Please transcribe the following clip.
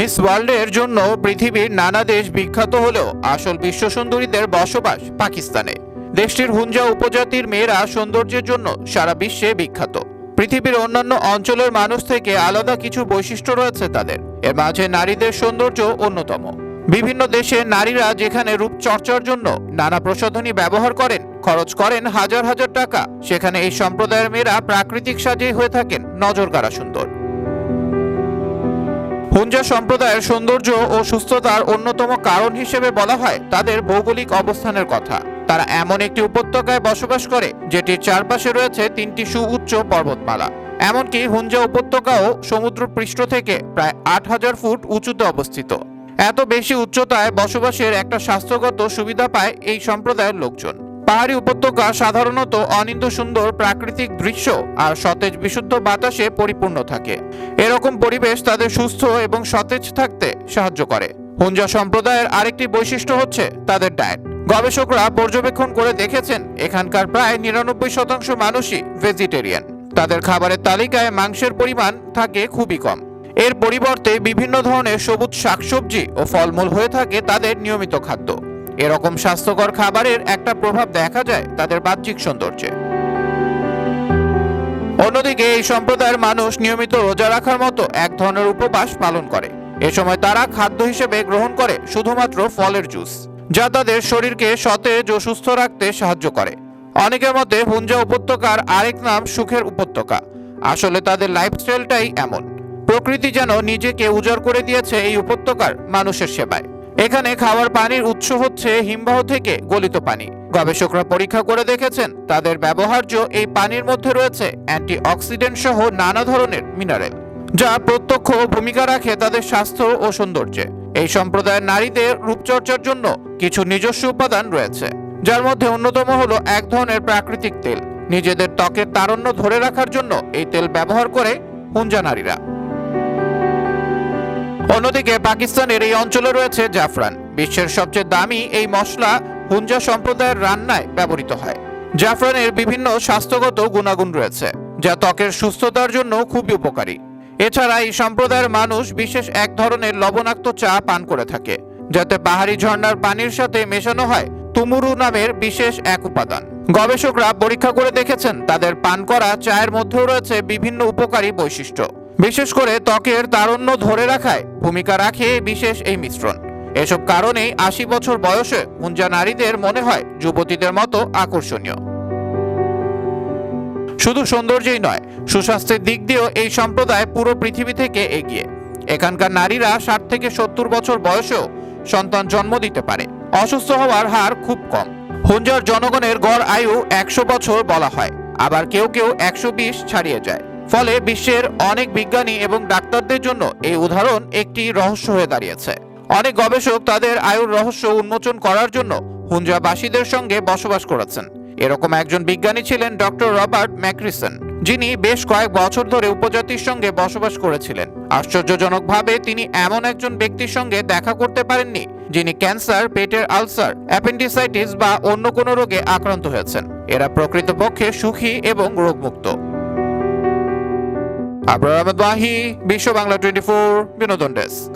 Miss ওয়ার্ল্ডের জন্য পৃথিবীর নানা দেশ বিখ্যাত হলেও আসল বিশ্ব সুন্দরীদের বসবাস পাকিস্তানে। দেশটির হুঞ্জা উপজাতির মেয়েরা সৌন্দর্যের জন্য সারা বিশ্বে বিখ্যাত। পৃথিবীর অন্যান্য অঞ্চলের মানুষ থেকে আলাদা কিছু বৈশিষ্ট্য রয়েছে তাদের। এর মাঝে নারীদের সৌন্দর্য অন্যতম। বিভিন্ন দেশে নারীরা যেখানে রূপচর্চার জন্য নানা প্রসাধনী ব্যবহার করেন, খরচ করেন হাজার হাজার টাকা, সেখানে এই সম্প্রদায়ের মেয়েরা প্রাকৃতিক সাজেই হয়ে থাকেন নজরকাড়া সুন্দর। হুঞ্জা সম্প্রদায়ের সৌন্দর্য ও সুস্থতার অন্যতম কারণ হিসেবে বলা হয় তাদের ভৌগোলিক অবস্থানের কথা। তারা এমন একটি উপত্যকায় বসবাস করে, যেটির চারপাশে রয়েছে তিনটি সুউচ্চ পর্বতমালা। এমনকি হুঞ্জা উপত্যকাও সমুদ্র পৃষ্ঠ থেকে প্রায় আট হাজার ফুট উঁচুতে অবস্থিত। এত বেশি উচ্চতায় বসবাসের একটা স্বাস্থ্যগত সুবিধা পায় এই সম্প্রদায়ের লোকজন। পাহাড়ি উপত্যকা সাধারণত অনিন্দ সুন্দর প্রাকৃতিক দৃশ্য আর সতেজ বিশুদ্ধ বাতাসে পরিপূর্ণ থাকে। এরকম পরিবেশ তাদের সুস্থ এবং সতেজ থাকতে সাহায্য করে। হুঞ্জা সম্প্রদায়ের আরেকটি বৈশিষ্ট্য হচ্ছে তাদের ডায়েট। গবেষকরা পর্যবেক্ষণ করে দেখেছেন, এখানকার প্রায় নিরানব্বই শতাংশ মানুষই ভেজিটেরিয়ান। তাদের খাবারের তালিকায় মাংসের পরিমাণ থাকে খুবই কম। এর পরিবর্তে বিভিন্ন ধরনের সবুজ শাকসবজি ও ফলমূল হয়ে থাকে তাদের নিয়মিত খাদ্য। এরকম স্বাস্থ্যকর খাবারের একটা প্রভাব দেখা যায় তাদের বাহ্যিক সৌন্দর্যে। অন্যদিকে এই সম্প্রদায়ের মানুষ নিয়মিত রোজা রাখার মতো এক ধরনের উপবাস পালন করে। এ সময় তারা খাদ্য হিসেবে গ্রহণ করে শুধুমাত্র ফলের জুস, যা তাদের শরীরকে সতেজ ও সুস্থ রাখতে সাহায্য করে। অনেকের মতে হুঞ্জা উপত্যকার আরেক নাম সুখের উপত্যকা। আসলে তাদের লাইফস্টাইলটাই এমন। প্রকৃতি যেন নিজেকে উজাড় করে দিয়েছে এই উপত্যকার মানুষের সেবায়। এখানে খাওয়ার পানির উৎস হচ্ছে হিমবাহ থেকে গলিত পানি। গবেষকরা পরীক্ষা করে দেখেছেন, তাদের ব্যবহার্য এই পানির মধ্যে রয়েছে অ্যান্টি অক্সিডেন্ট সহ নানা ধরনের মিনারেল যা প্রত্যক্ষ ভূমিকা রাখে তাদের স্বাস্থ্য ও সৌন্দর্যে। এই সম্প্রদায়ের নারীদের রূপচর্চার জন্য কিছু নিজস্ব উপাদান রয়েছে, যার মধ্যে অন্যতম হলো এক ধরনের প্রাকৃতিক তেল। নিজেদের ত্বকের তারণ্য ধরে রাখার জন্য এই তেল ব্যবহার করে হুঞ্জা নারীরা। অন্যদিকে পাকিস্তানের এই অঞ্চলে রয়েছে জাফরান। বিশ্বের সবচেয়ে দামি এই মশলা হুঞ্জা সম্প্রদায়ের রান্নায় ব্যবহৃত হয়। জাফরানের বিভিন্ন স্বাস্থ্যগত গুণাগুণ রয়েছে, যা ত্বকের সুস্থতার জন্য খুবই উপকারী। এছাড়া এই সম্প্রদায়ের মানুষ বিশেষ এক ধরনের লবণাক্ত চা পান করে থাকে, যাতে পাহাড়ি ঝর্ণার পানির সাথে মেশানো হয় তুমুরু নামের বিশেষ এক উপাদান। গবেষকরা পরীক্ষা করে দেখেছেন, তাদের পান করা চায়ের মধ্যেও রয়েছে বিভিন্ন উপকারী বৈশিষ্ট্য। বিশেষ করে ত্বকের তারণ্য ধরে রাখায় ভূমিকা রাখে বিশেষ এই মিশ্রণ। এসব কারণেই আশি বছর বয়সে হুঞ্জা নারীদের মনে হয় যুবতীদের মতো আকর্ষণীয়। শুধু সৌন্দর্যই নয়, সুস্বাস্থ্যের দিক দিয়েও এই সম্প্রদায় পুরো পৃথিবী থেকে এগিয়ে। এখানকার নারীরা ষাট থেকে সত্তর বছর বয়সেও সন্তান জন্ম দিতে পারে। অসুস্থ হওয়ার হার খুব কম। হুঞ্জার জনগণের গড় আয়ু একশো বছর বলা হয়। আবার কেউ কেউ একশো বিশ ছাড়িয়ে যায়। ফলে বিশ্বের অনেক বিজ্ঞানী এবং ডাক্তারদের জন্য এই উদাহরণ একটি রহস্য হয়ে দাঁড়িয়েছে। অনেক গবেষক তাদের আয়ুর রহস্য উন্মোচন করার জন্য হুঞ্জাবাসীদের সঙ্গে বসবাস করেছেন। এরকম একজন বিজ্ঞানী ছিলেন ডক্টর রবার্ট ম্যাক্রিসন, যিনি বেশ কয়েক বছর ধরে উপজাতির সঙ্গে বসবাস করেছিলেন। আশ্চর্যজনকভাবে তিনি এমন একজন ব্যক্তির সঙ্গে দেখা করতে পারেননি, যিনি ক্যান্সার, পেটের আলসার, অ্যাপেন্ডিসাইটিস বা অন্য কোনো রোগে আক্রান্ত হয়েছেন। এরা প্রকৃতপক্ষে সুখী এবং রোগমুক্ত। আবরার আহমেদ ওয়াহি বিশ্ব বাংলা টোয়েন্টি ফোর বিনোদন ডেস্ক।